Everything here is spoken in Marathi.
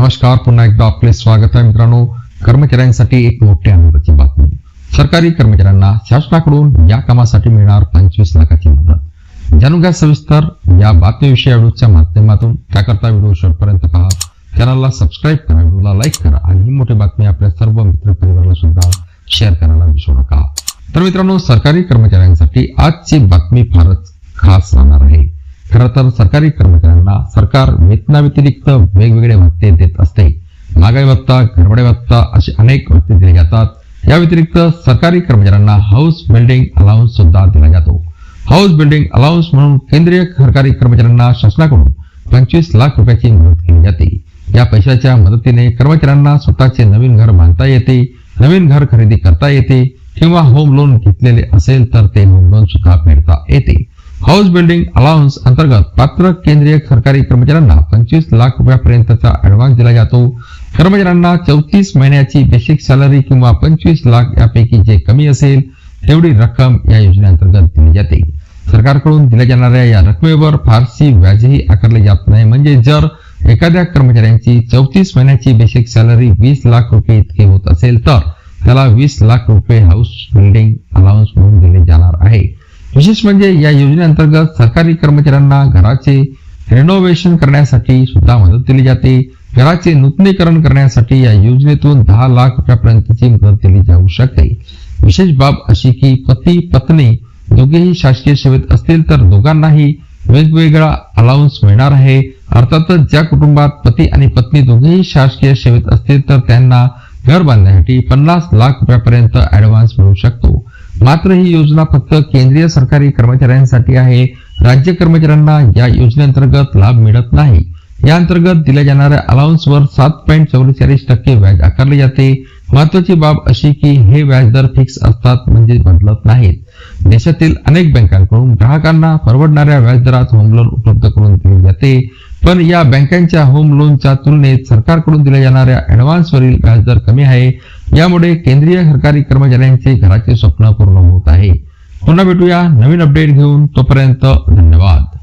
नमस्कार पुन्हा एकदा आपले स्वागत आहे मित्रांनो. कर्मचाऱ्यांसाठी एक मोठी आनंदाची बातमी. सरकारी कर्मचाऱ्यांना शासनाकडून या कामासाठी मिळणार पंचवीस लाखाची मदत. जाणून घ्या सविस्तर या बातमीविषयी व्हिडिओच्या माध्यमातून. त्याकरता व्हिडिओ शेवटपर्यंत पहा. चॅनलला सबस्क्राईब करा व्हिडिओला लाईक करा आणि ही मोठी बातमी आपल्या सर्व मित्र परिवाराला सुद्धा शेअर करायला विसरू नका. तर मित्रांनो सरकारी कर्मचाऱ्यांसाठी आजची बातमी फारच खास राहणार आहे. खरं तर सरकारी कर्मचाऱ्यांना सरकार वेतनाव्यतिरिक्त वेगवेगळे भत्ते देत असते. महागाई भत्ता घरवडे भत्ता असे अनेक भत्ते दिले जातात. या व्यतिरिक्त सरकारी कर्मचाऱ्यांना हाऊस बिल्डिंग अलाउन्स सुद्धा दिला जातो. हाऊस बिल्डिंग अलाउन्स म्हणून केंद्रीय सरकारी कर्मचाऱ्यांना शासनाकडून पंचवीस लाख रुपयाची मदत केली जाते. या पैशाच्या मदतीने कर्मचाऱ्यांना स्वतःचे नवीन घर बांधता येते नवीन घर खरेदी करता येते किंवा होम लोन घेतलेले असेल तर ते होम लोन सुद्धा फेडता येते. हाऊस बिल्डिंग अलाउन्स अंतर्गत पात्र केंद्रीय सरकारी कर्मचाऱ्यांना पंचवीस लाख रुपयापर्यंतचा ऍडव्हान्स दिला जातो. कर्मचाऱ्यांना चौतीस महिन्याची बेसिक सॅलरी किंवा पंचवीस लाख यापैकी जे कमी असेल तेवढी रक्कम या योजनेअंतर्गत दिली जाते. सरकारकडून दिल्या जाणाऱ्या या रकमेवर फारशी व्याजही आकारले जात नाही. म्हणजे जर एखाद्या कर्मचाऱ्यांची चौतीस महिन्याची बेसिक सॅलरी वीस लाख रुपये इतकी होत असेल तर त्याला वीस लाख रुपये हाऊस बिल्डिंग अलाउन्स म्हणून दिले जाणार आहे. विशेष म्हणजे या योजनेअंतर्गत सरकारी कर्मचाऱ्यांना घराचे रेनोव्हेशन करण्यासाठी सुद्धा मदत दिली जाते. घराचे नूतनीकरण करण्यासाठी या योजनेतून दहा लाख रुपयापर्यंतची मदत दिली जाऊ शकते. विशेष बाब अशी की पती पत्नी दोघेही शासकीय सेवेत असतील तर दोघांनाही वेगवेगळा अलाउन्स मिळणार आहे. अर्थातच ज्या कुटुंबात पती आणि पत्नी दोघेही शासकीय सेवेत असतील तर त्यांना घर बांधण्यासाठी पन्नास लाख रुपयापर्यंत ऍडव्हान्स मिळू शकतो. मात्र ही योजना फक्त केंद्रीय सरकारी कर्मचाऱ्यांसाठी आहे. राज्य कर्मचाऱ्यांना या योजनेअंतर्गत लाभ मिळत नाही. या अंतर्गत दिल्या जाणाऱ्या अलाउन्सवर सात पॉईंट चौवेचाळीस टक्के व्याज आकारले जाते. महत्वाची बाब अशी की हे व्याजदर फिक्स असतात म्हणजे बदलत नाहीत. देशातील अनेक बँकांकडून ग्राहकांना परवडणाऱ्या व्याजदरात होम लोन उपलब्ध करून दिले जाते. पण या बँकांच्या होम लोनच्या तुलनेत सरकारकडून दिल्या जाणाऱ्या ऍडव्हान्सवरील व्याजदर कमी आहे. यामुळे केंद्रीय सरकारी कर्मचाऱ्यांचे घराचे स्वप्न पूर्ण होत आहे. पुन्हा भेटूया नवीन अपडेट घेऊन. तोपर्यंत धन्यवाद.